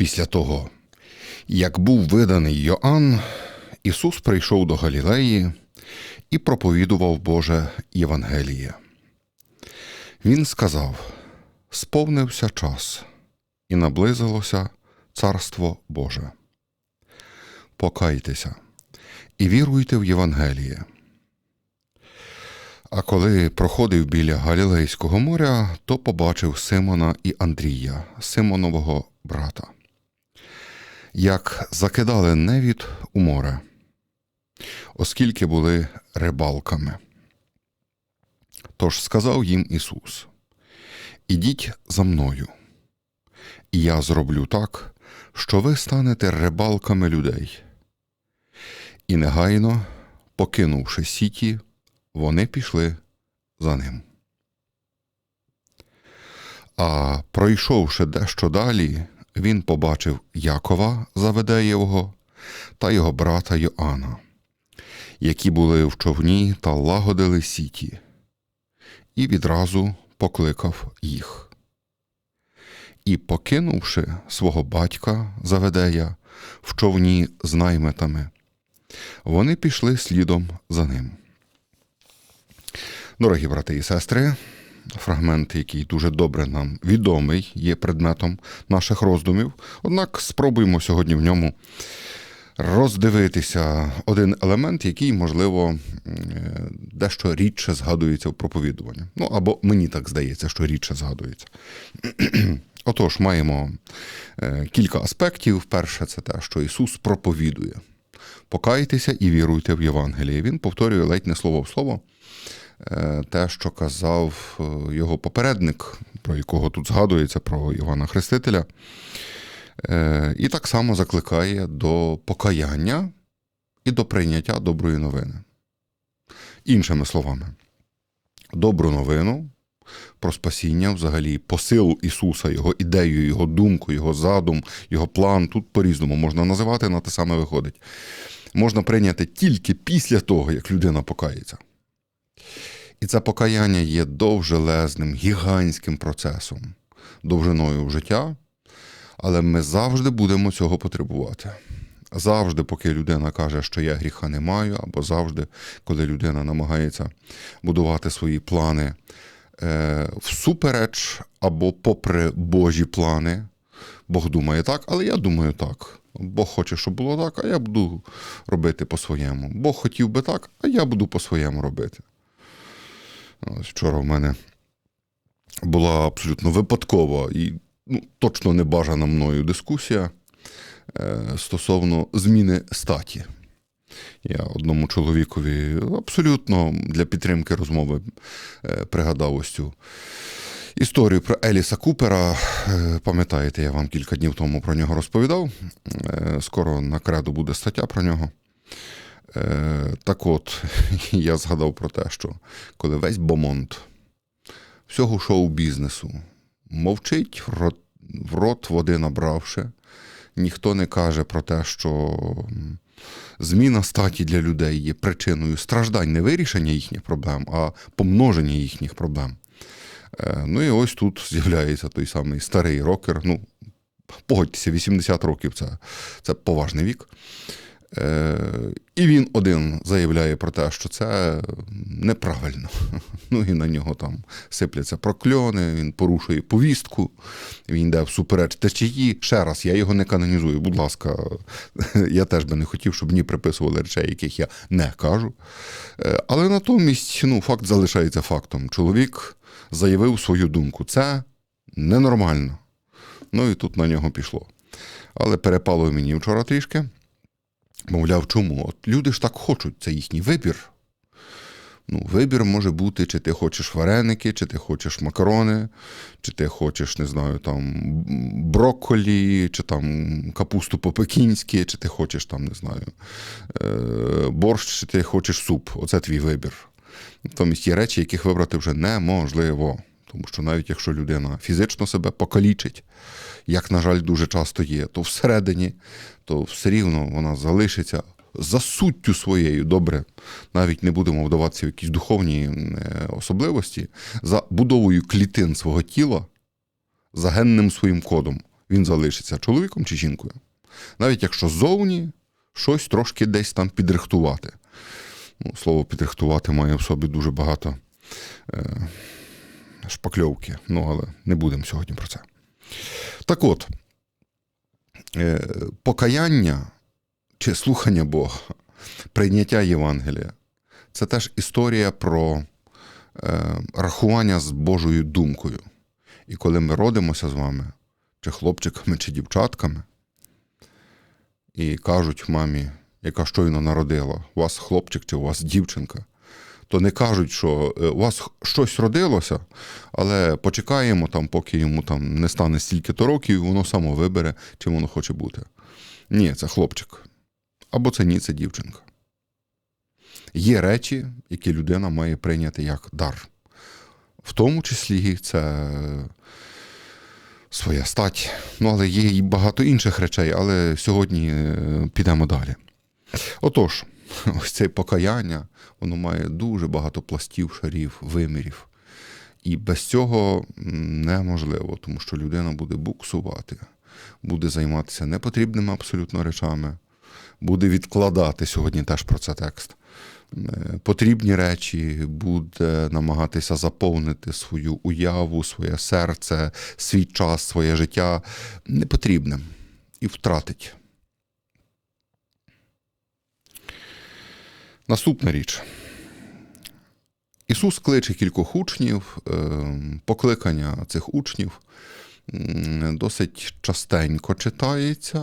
Після того, як був виданий Йоанн, Ісус прийшов до Галілеї і проповідував Боже Євангеліє. Він сказав: Сповнився час, і наблизилося Царство Боже. Покайтеся і віруйте в Євангеліє. А коли проходив біля Галілейського моря, то побачив Симона і Андрія, Симонового брата, як закидали невід у море, оскільки були рибалками. Тож сказав їм Ісус: Ідіть за мною, і я зроблю так, що ви станете рибалками людей. І негайно, покинувши сіті, вони пішли за ним. А пройшовши дещо далі, він побачив Якова Заведеєвого та його брата Йоанна, які були в човні та лагодили сіті, і відразу покликав їх. І, покинувши свого батька Заведея в човні з наймитами, вони пішли слідом за ним. Дорогі брати і сестри, фрагмент, який дуже добре нам відомий, є предметом наших роздумів. Однак спробуємо сьогодні в ньому роздивитися один елемент, який, можливо, е, дещо рідше згадується в проповідуванні. Ну або мені так здається, що рідше згадується. Отож, маємо е, кілька аспектів. Перше, це те, що Ісус проповідує. Покайтеся і віруйте в Євангеліє. Він повторює ледь не слово в слово те, що казав е, його попередник, про якого тут згадується, про Івана Хрестителя. Е, І так само закликає до покаяння і до прийняття доброї новини. Іншими словами, добру новину про спасіння, взагалі, посилу Ісуса, Його ідею, Його думку, Його задум, Його план. Тут по-різному можна називати, на те саме виходить. Можна прийняти тільки після того, як людина покається. І це покаяння є довжелезним, гігантським процесом, довжиною життя, але ми завжди будемо цього потребувати. Завжди, поки людина каже, що я гріха не маю, або завжди, коли людина намагається будувати свої плани е, всупереч або попри Божі плани. Бог думає так, але я думаю так. Бог хоче, щоб було так, а я буду робити по-своєму. Бог хотів би так, а я буду по-своєму робити. Ось Вчора в мене була абсолютно випадкова і ну, точно не бажана мною дискусія е, стосовно зміни статі. Я одному чоловікові абсолютно для підтримки розмови е, пригадав ось цю історію про Еліса Купера. Е, Пам'ятаєте, я вам кілька днів тому про нього розповідав. Скоро на креду буде стаття про нього. Е, Так от, я згадав про те, що коли весь бомонд всього шоу-бізнесу мовчить, в рот, води набравши, ніхто не каже про те, що зміна статі для людей є причиною страждань, не вирішення їхніх проблем, а помноження їхніх проблем. Е, Ну і ось тут з'являється той самий старий рокер. Ну, погодьтеся, 80 років це, це поважний вік. Е, І він один заявляє про те, що це неправильно. Ну і на нього там сипляться прокльони, він порушує повістку, він йде всупереч течії. Ще раз, я його не канонізую. Будь ласка, я теж би не хотів, щоб мені приписували речей, яких я не кажу. Е, Але натомість ну, факт залишається фактом. Чоловік заявив свою думку. Це ненормально. Ну і тут на нього пішло. Але перепало мені вчора трішки. Мовляв, чому? От люди ж так хочуть, це їхній вибір. Ну, вибір може бути, чи ти хочеш вареники, чи ти хочеш макарони, чи ти хочеш, не знаю, там брокколі, чи там капусту по-пекінськи, чи ти хочеш там, не знаю, е, борщ, чи ти хочеш суп. Оце твій вибір. Натомість є речі, яких вибрати вже неможливо. Тому що навіть якщо людина фізично себе покалічить, як, на жаль, дуже часто є, то всередині, то все рівно вона залишиться за суттю своєю, добре, навіть не будемо вдаватися в якісь духовні е, особливості, за будовою клітин свого тіла, за генним своїм кодом. він залишиться чоловіком чи жінкою. Навіть якщо ззовні щось трошки десь там підрихтувати. Ну, слово підрихтувати має в собі дуже багато е, шпакльовки. Ну, але не будемо сьогодні про це. Так от, е, покаяння чи слухання Бога, прийняття Євангелія це теж історія про е, рахування з Божою думкою. І коли ми родимося з вами, чи хлопчиками, чи дівчатками, і кажуть мамі, яка щойно народила, у вас хлопчик чи у вас дівчинка, то не кажуть, що е, у вас щось родилося, але почекаємо там, поки йому там не стане стільки-то років, і воно само вибере, чим воно хоче бути. Ні, це хлопчик. Або це ні, це дівчинка. Є речі, які людина має прийняти як дар. В тому числі це своя стать. Ну, але є і багато інших речей, але сьогодні е, підемо далі. Отож, ось це покаяння, воно має дуже багато пластів, шарів, вимірів. І без цього неможливо, тому що людина буде буксувати, буде займатися непотрібними абсолютно речами, буде відкладати сьогодні теж про це текст. Е, Потрібні речі, буде намагатися заповнити свою уяву, своє серце, свій час, своє життя непотрібним і втратить. Наступна річ. Ісус кличе кількох учнів, е, покликання цих учнів досить частенько читається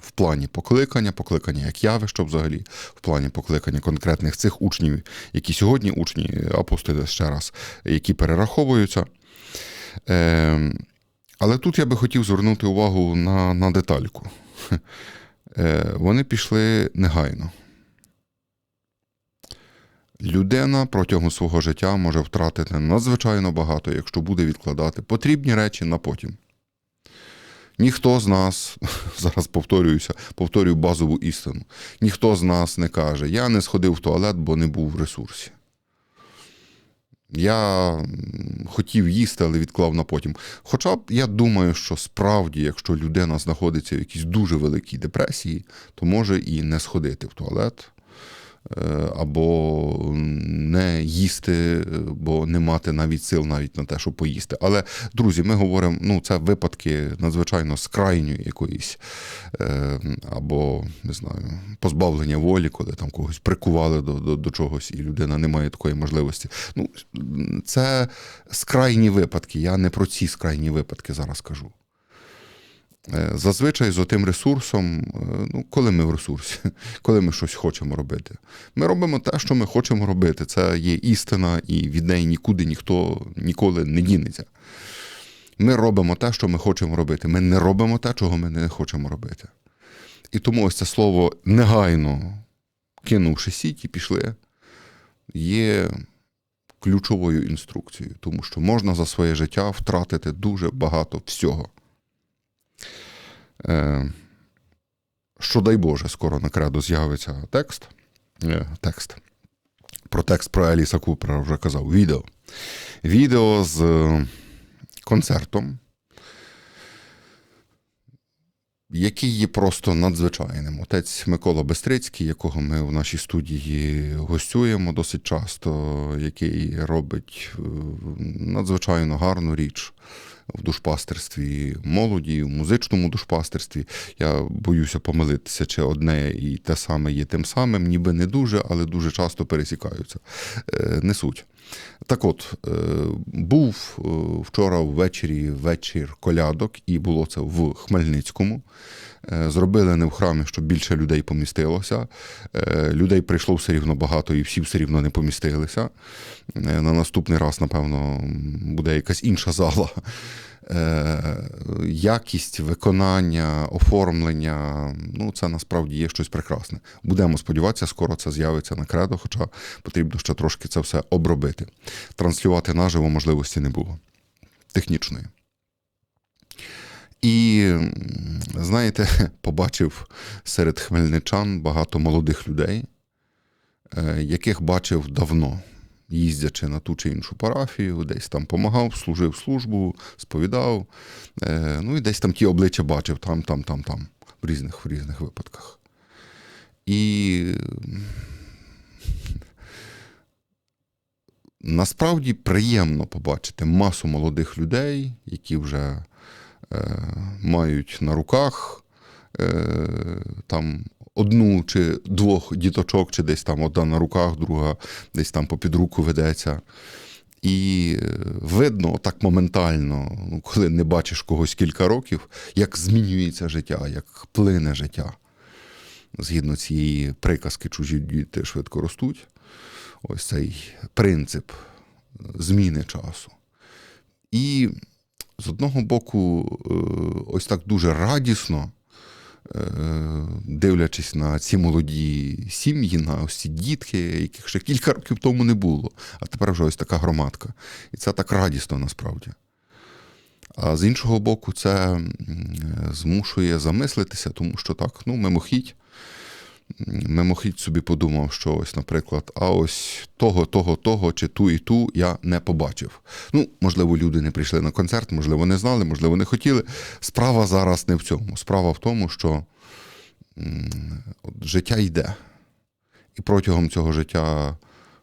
в плані покликання, покликання як явище взагалі, в плані покликання конкретних цих учнів, які сьогодні учні апостоли ще раз, які перераховуються. Е, Але тут я би хотів звернути увагу на, на детальку. Е, Вони пішли негайно. Людина протягом свого життя може втратити надзвичайно багато, якщо буде відкладати потрібні речі на потім. Ніхто з нас, зараз повторююся, повторюю базову істину. Ніхто з нас не каже, я не сходив в туалет, бо не був в ресурсі. Я хотів їсти, але відклав на потім. Хоча б я думаю, що справді, якщо людина знаходиться в якійсь дуже великій депресії, то може і не сходити в туалет, або не їсти, бо не мати навіть сил навіть на те, щоб поїсти. Але, друзі, ми говоримо, ну, це випадки надзвичайно з крайньої якоїсь, е, або не знаю, позбавлення волі, коли там когось прикували до, до, до чогось, і людина не має такої можливості. Ну, це скрайні випадки. Я не про ці скрайні випадки зараз кажу. Е, Зазвичай з отим ресурсом, е, ну, коли ми в ресурсі, коли ми щось хочемо робити. Ми робимо те, що ми хочемо робити. Це є істина, і від неї нікуди ніхто ніколи не дінеться. Ми робимо те, що ми хочемо робити. Ми не робимо те, чого ми не хочемо робити. І тому ось це слово негайно кинувши сіті, пішли, є ключовою інструкцією, тому що можна за своє життя втратити дуже багато всього. Е, що дай Боже, скоро на кредо з'явиться текст. Е, текст. Про текст про Еліса Купера вже казав. Відео. Відео з концертом, який є просто надзвичайним. Отець Микола Бестрицький, якого ми в нашій студії гостюємо досить часто, який робить е, надзвичайно гарну річ в душпастерстві молоді, в музичному душпастерстві. Я боюся помилитися, чи одне і те саме є тим самим, ніби не дуже, але дуже часто пересікаються. Несуть. Не суть. Так от, е, був е, вчора ввечері вечір колядок, і було це в Хмельницькому. Е, Зробили не в храмі, щоб більше людей помістилося. Людей прийшло все рівно багато, і всі все рівно не помістилися. На наступний раз, напевно, буде якась інша зала. Е, Якість виконання, оформлення ну це насправді є щось прекрасне. Будемо сподіватися, скоро це з'явиться на кредо, хоча потрібно ще трошки це все обробити. Транслювати наживо можливості не було технічної. І знаєте, побачив серед хмельничан багато молодих людей, е, яких бачив давно. Їздячи на ту чи іншу парафію, десь там помагав, служив службу, сповідав. Е, ну і десь там ті обличчя бачив там, там, там, там, в різних, в різних випадках. І насправді приємно побачити масу молодих людей, які вже е, мають на руках е, там одну чи двох діточок, чи десь там одна на руках, друга десь там попід руку ведеться. І е, видно так моментально, ну, коли не бачиш когось кілька років, як змінюється життя, як плине життя. Згідно цієї приказки, чужі діти швидко ростуть. Ось цей принцип зміни часу. І з одного боку, е, ось так дуже радісно, е, дивлячись на ці молоді сім'ї, на ось ці дітки, яких ще кілька років тому не було, а тепер вже ось така громадка. І це так радісно насправді. А з іншого боку, це змушує замислитися, тому що так, ну, мимохідь, мимохідь собі подумав, що ось, наприклад, а ось того, того, того, чи ту і ту я не побачив. Ну, можливо, люди не прийшли на концерт, можливо, не знали, можливо, не хотіли. Справа зараз не в цьому. Справа в тому, що от життя йде. І протягом цього життя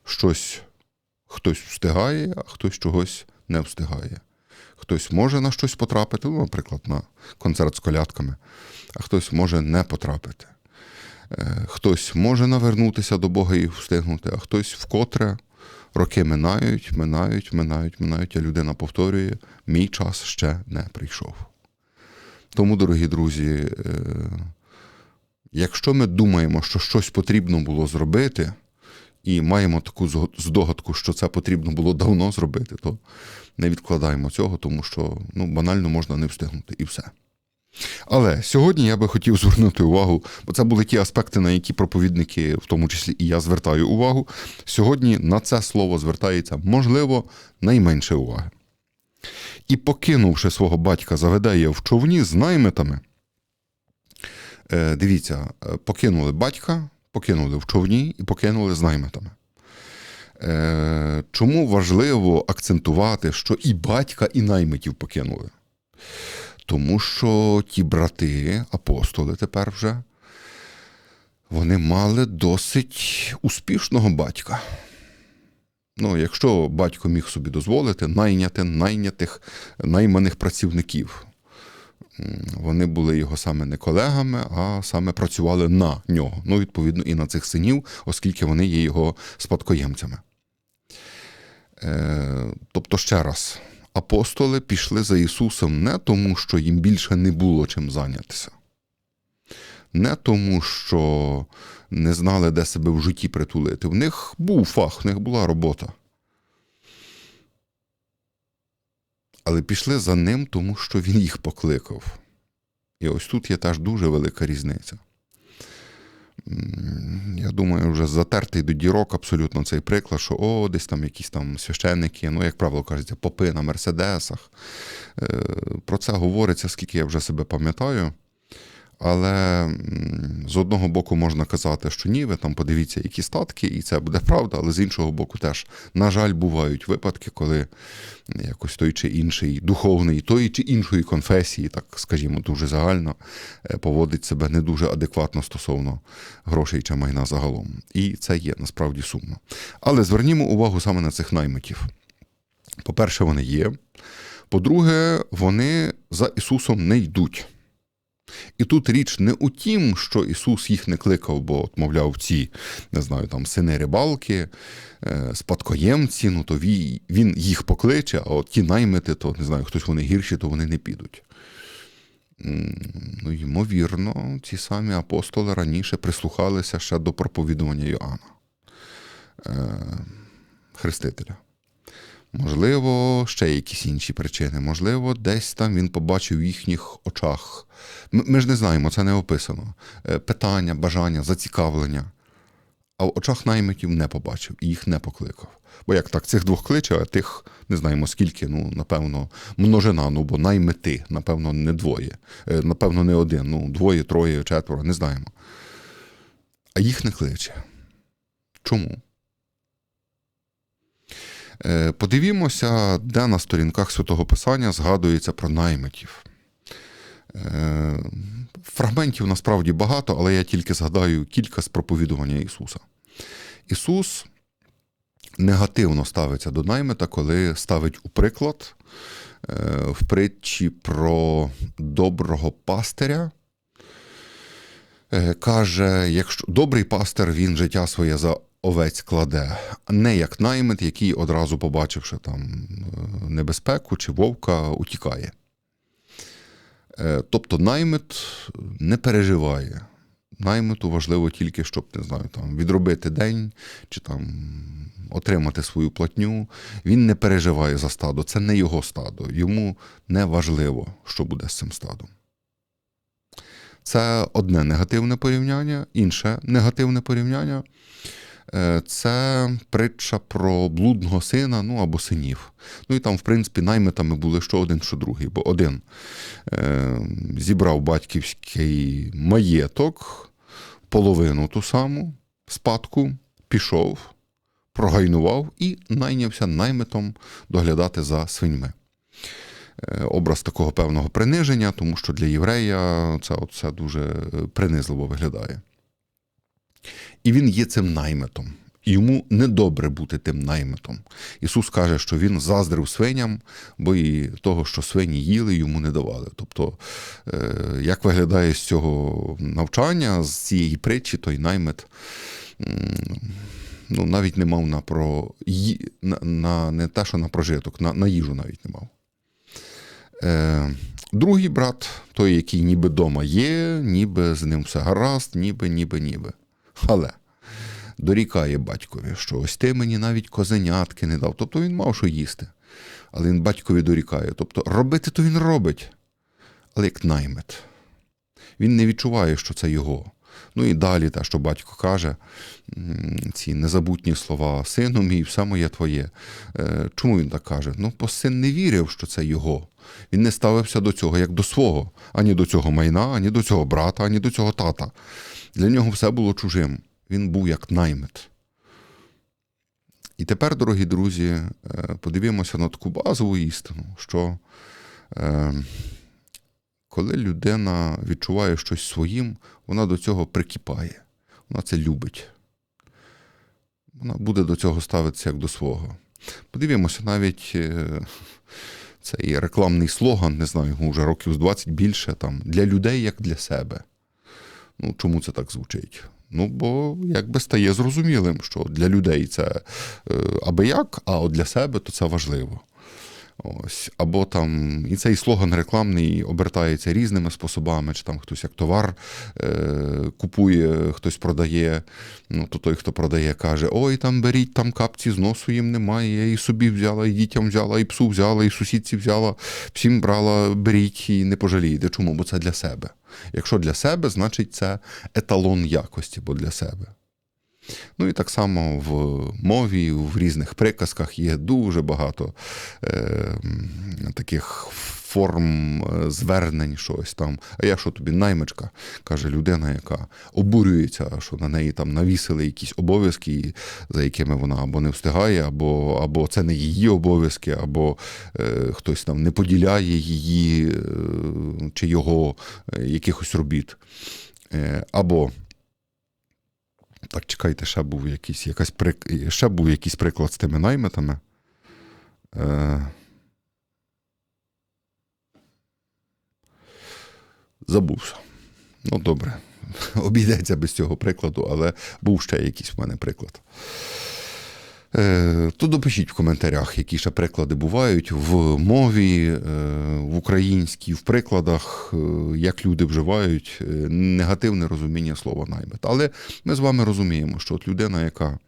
щось хтось встигає, а хтось чогось не встигає. Хтось може на щось потрапити, ну, наприклад, на концерт з колядками, а хтось може не потрапити. Е, Хтось може навернутися до Бога і встигнути, а хтось вкотре роки минають, минають, минають, минають, а людина повторює: мій час ще не прийшов. Тому, дорогі друзі, е, якщо ми думаємо, що щось потрібно було зробити, і маємо таку здогадку, що це потрібно було давно зробити, то не відкладаємо цього, тому що ну, банально можна не встигнути і все. Але сьогодні я би хотів звернути увагу, бо це були ті аспекти, на які проповідники, в тому числі і я звертаю увагу. Сьогодні на це слово звертається, можливо, найменше уваги. І покинувши свого батька, заведає в човні з наймитами. Е, дивіться, е, покинули батька, покинули в човні і покинули з наймитами. Е, чому важливо акцентувати, що і батька, і наймитів покинули? Тому що ті брати, апостоли тепер вже, вони мали досить успішного батька. Ну, якщо батько міг собі дозволити найняти найнятих найманих працівників, вони були його саме не колегами, а саме працювали на нього. Ну, відповідно, і на цих синів, оскільки вони є його спадкоємцями. Е, тобто, ще раз, апостоли пішли за Ісусом не тому, що їм більше не було чим зайнятися, не тому, що не знали, де себе в житті притулити. В них був фах, в них була робота. Але пішли за ним, тому що він їх покликав. І ось тут є теж дуже велика різниця. Я думаю, вже затертий до дірок абсолютно цей приклад, що о, десь там якісь там священники, ну, як правило кажуть, попи на мерседесах. Е, Про це говориться, скільки я вже себе пам'ятаю. Але з одного боку можна казати, що ні, ви там подивіться, які статки, і це буде правда, але з іншого боку, теж, на жаль, бувають випадки, коли якось той чи інший духовний, тої чи іншої конфесії, так скажімо, дуже загально, е, поводить себе не дуже адекватно стосовно грошей чи майна загалом. І це є насправді сумно. Але звернімо увагу саме на цих наймитів. По-перше, вони є. По-друге, вони за Ісусом не йдуть. І тут річ не у тім, що Ісус їх не кликав, бо, от, мовляв, ці, не знаю, там сини рибалки, е, спадкоємці, ну то він їх покличе, а от ті наймити, то не знаю, хтось вони гірші, то вони не підуть. Ну, ймовірно, ці самі апостоли раніше прислухалися ще до проповідування Йоанна, е, Хрестителя. Можливо, ще якісь інші причини. Можливо, десь там він побачив в їхніх очах. Ми, ж не знаємо, це не описано. Е, Питання, бажання, зацікавлення. А в очах наймитів не побачив і їх не покликав. Бо як так, цих двох кличе, а тих не знаємо скільки, ну, напевно, множина, ну, бо наймети, напевно, не двоє. Е, Напевно, не один. Ну, двоє, троє, четверо, не знаємо. А їх не кличе. Чому? Е, Подивімося, де на сторінках Святого Писання згадується про наймитів. Е, Фрагментів насправді багато, але я тільки згадаю кілька з проповідування Ісуса. Ісус негативно ставиться до наймита, коли ставить у приклад е, в притчі про доброго пастиря. Каже, якщо добрий пастир він життя своє за овець кладе, не як наймит, який одразу побачивши там е, небезпеку чи вовка, утікає. Е, Тобто наймит не переживає. Наймиту важливо тільки, щоб не знаю, там відробити день чи там отримати свою платню. Він не переживає за стадо. Це не його стадо. Йому не важливо, що буде з цим стадом. Це одне негативне порівняння, інше негативне порівняння це притча про блудного сина, ну або синів. Ну і там, в принципі, наймитами були що один, що другий, бо один е, зібрав батьківський маєток, половину ту саму, спадку, пішов, прогайнував і найнявся наймитом доглядати за свиньми. Е, Образ такого певного приниження, тому що для єврея це, це дуже е, принизливо виглядає. І він є цим наймитом. І Йому недобре бути тим наймитом. Ісус каже, що він заздрив свиням, бо і того, що свині їли, йому не давали. Тобто, е, як виглядає з цього навчання, з цієї притчі, той наймит ну, навіть не мав на, про, на, на не те, що на прожиток, на, на їжу навіть не мав. Е, другий брат, той, який ніби дома є, ніби з ним все гаразд, ніби, ніби, ніби. Але дорікає батькові, що ось ти мені навіть козенятки не дав. Тобто він мав що їсти. Але він батькові дорікає. Тобто робити то він робить, але як наймит. Він не відчуває, що це його. Ну і далі, те, що батько каже, ці незабутні слова сину мій, все моє твоє. Е, Чому він так каже? Ну, бо син не вірив, що це його. Він не ставився до цього як до свого, ані до цього майна, ані до цього брата, ані до цього тата. Для нього все було чужим. Він був як наймит. І тепер, дорогі друзі, е, подивімося на таку базову істину, що е, коли людина відчуває щось своїм, вона до цього прикипає, вона це любить. Вона буде до цього ставитися як до свого. Подивімося навіть е, цей рекламний слоган, не знаю, йому вже років з 20 більше, там, для людей як для себе. Ну, чому це так звучить? Ну, бо якби стає зрозумілим, що для людей це е, аби як, а от для себе то це важливо. Ось. Або там, і цей слоган рекламний обертається різними способами, чи там хтось як товар е, купує, хтось продає. Ну, то той, хто продає, каже: Ой, там беріть, там капці зносу їм немає. Я і собі взяла, і дітям взяла, і псу взяла, і сусідці взяла, всім брала, беріть і не пожалієте. Чому? Бо це для себе. Якщо для себе, значить це еталон якості, бо для себе. Ну і так само в мові, в різних приказках є дуже багато е, таких форм е, звернень, щось там. А я що тобі наймичка, каже людина, яка обурюється, що на неї там навісили якісь обов'язки, за якими вона або не встигає, або, або це не її обов'язки, або е, хтось там не поділяє її е, чи його е, якихось робіт. Е, або так, чекайте, ще був якийсь, якась ще був якийсь приклад з тими наймитами. Е... Забувся. Ну, добре. Обійдеться без цього прикладу, але був ще якийсь в мене приклад. Е, то допишіть в коментарях, які ще приклади бувають в мові, е, в українській, в прикладах, е, як люди вживають негативне розуміння слова наймит. Але ми з вами розуміємо, що от людина, яка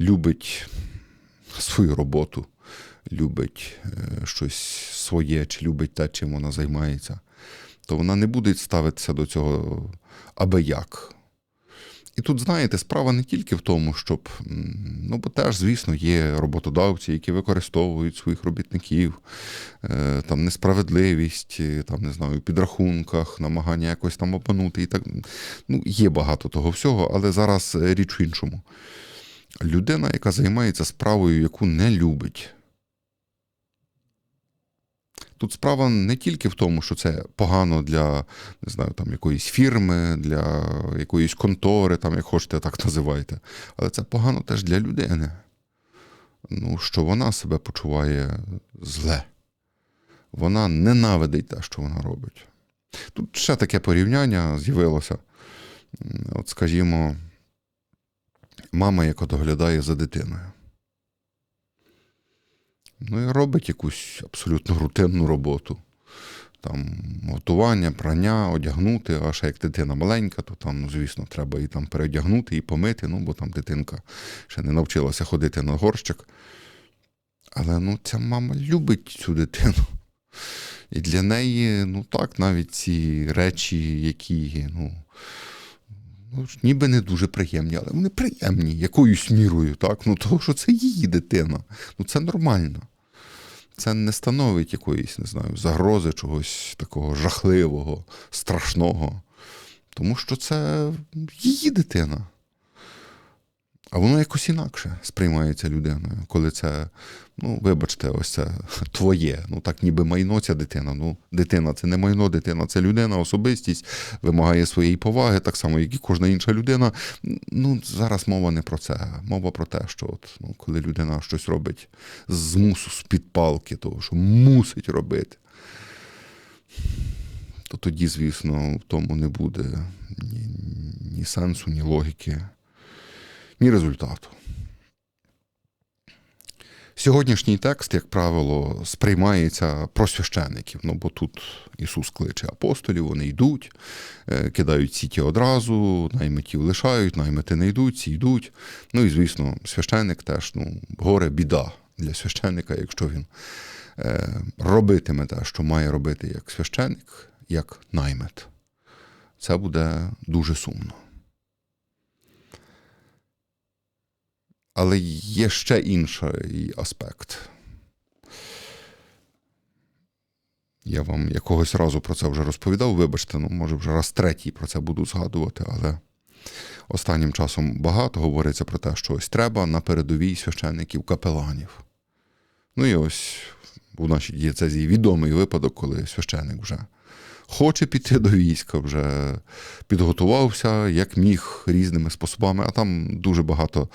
любить свою роботу, любить щось своє, чи любить те, чим вона займається, то вона не буде ставитися до цього аби як. І тут, знаєте, справа не тільки в тому, щоб, ну, бо теж, звісно, є роботодавці, які використовують своїх робітників, е, там несправедливість, е, там, не знаю, підрахунках, намагання якось там обманути. І так, ну, є багато того всього, але зараз е, річ в іншому. людина, яка займається справою, яку не любить. Тут справа не тільки в тому, що це погано для не знаю, там, якоїсь фірми, для якоїсь контори, там, як хочете, так називайте. Але це погано теж для людини. Ну, що вона себе почуває зле. Вона ненавидить те, що вона робить. Тут ще таке порівняння з'явилося. От, скажімо, мама, яка доглядає за дитиною. Ну і робить якусь абсолютно рутинну роботу. Там готування, прання, одягнути, а ще як дитина маленька, то там, ну, звісно, треба і там переодягнути, і помити, ну, бо там дитинка ще не навчилася ходити на горщик. Але ну, ця мама любить цю дитину. І для неї, ну так, навіть ці речі, які, ну, ніби не дуже приємні, але вони приємні якоюсь мірою, так? Ну, того, що це її дитина. Ну, це нормально. Це не становить якоїсь, не знаю, загрози чогось такого жахливого, страшного. Тому що це її дитина. А воно якось інакше сприймається людиною, коли це, ну, вибачте, ось це твоє. Ну так ніби майно ця дитина. Ну, дитина це не майно, дитина це людина, особистість, вимагає своєї поваги, так само, як і кожна інша людина. Ну, зараз мова не про це. Мова про те, що от, ну, коли людина щось робить з змусу, з-під палки, того, що мусить робити, то тоді, звісно, в тому не буде ні, ні сенсу, ні логіки ні результату. Сьогоднішній текст, як правило, сприймається про священиків, ну бо тут Ісус кличе апостолів, вони йдуть, е, кидають сіті одразу, наймитів лишають, наймити не йдуть, ці йдуть. Ну і звісно, священик теж ну, горе біда для священика, якщо він е, робитиме те, що має робити як священик, як наймит. Це буде дуже сумно. Але є ще інший аспект. Я вам якогось разу про це вже розповідав, вибачте, ну, може, вже раз третій про це буду згадувати, але останнім часом багато говориться про те, що ось треба на передовій священників капеланів. Ну і ось у нашій дієцезії відомий випадок, коли священник вже хоче піти до війська, вже підготувався, як міг різними способами, а там дуже багато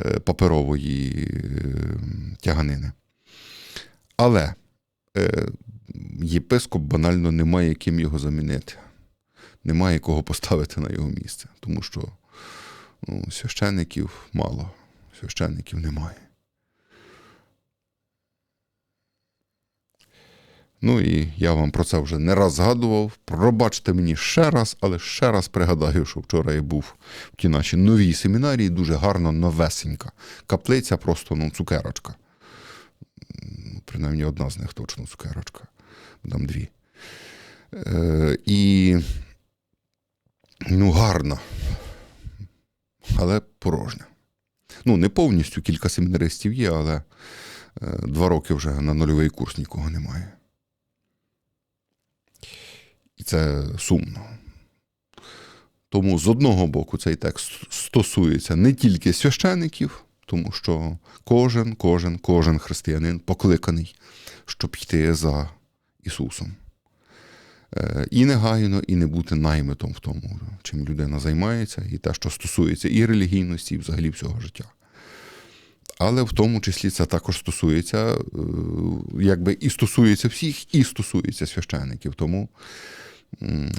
е, паперової е, тяганини. Але е, єпископ банально не має ким його замінити, немає кого поставити на його місце, тому що ну, священників мало, священників немає. Ну і я вам про це вже не раз згадував. Пробачте мені ще раз, але ще раз пригадаю, що вчора я був в тій нашій новій семінарії, дуже гарно новесенька. Каплиця просто ну, цукерочка. Принаймні одна з них точно цукерочка. Там дві. Е, І ну, гарна, але порожня. Ну, не повністю кілька семінаристів є, але е, два роки вже на нульовий курс нікого немає. І це сумно. Тому з одного боку цей текст стосується не тільки священиків, тому що кожен, кожен, кожен християнин покликаний, щоб йти за Ісусом. Е, І негайно, і не бути наймитом в тому, чим людина займається, і те, що стосується і релігійності, і взагалі всього життя. Але в тому числі це також стосується, е, якби і стосується всіх, і стосується священиків. Тому,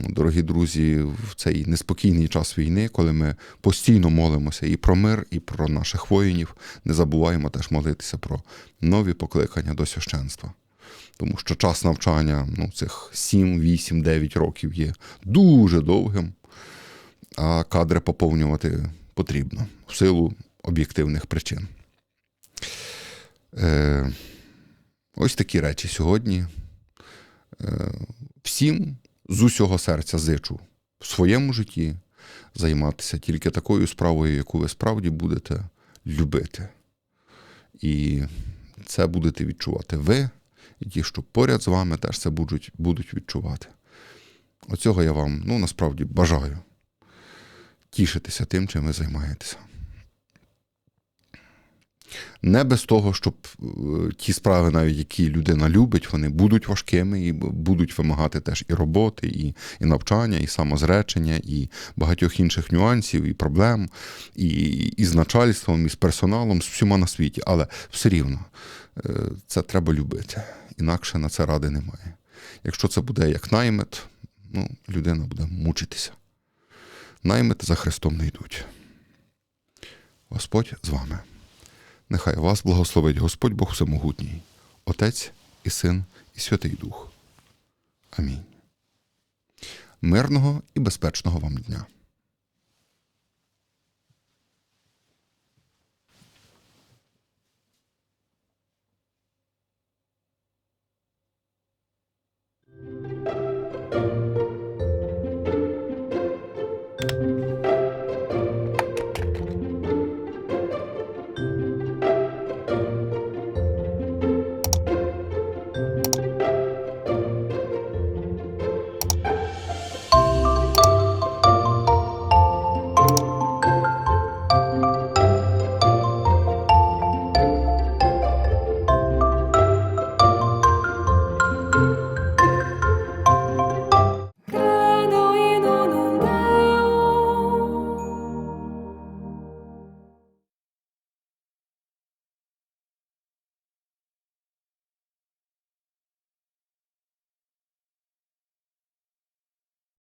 дорогі друзі, в цей неспокійний час війни, коли ми постійно молимося і про мир, і про наших воїнів, не забуваємо теж молитися про нові покликання до священства. Тому що час навчання ну, цих 7, 8, 9 років є дуже довгим, а кадри поповнювати потрібно в силу об'єктивних причин. Е, ось такі речі сьогодні. Е, всім з усього серця зичу в своєму житті займатися тільки такою справою, яку ви справді будете любити. І це будете відчувати ви, і ті, що поряд з вами, теж це будуть, будуть відчувати. Оцього я вам ну, насправді бажаю тішитися тим, чим ви займаєтеся. Не без того, щоб е, ті справи, навіть які людина любить, вони будуть важкими і будуть вимагати теж і роботи, і, і навчання, і самозречення, і багатьох інших нюансів, і проблем, і, і з начальством, і з персоналом, з всіма на світі. Але все рівно е, це треба любити. Інакше на це ради немає. Якщо це буде як наймит, ну, людина буде мучитися. Наймити за Христом не йдуть. Господь з вами. Нехай вас благословить Господь Бог Всемогутній, Отець і Син, і Святий Дух. Амінь. Мирного і безпечного вам дня.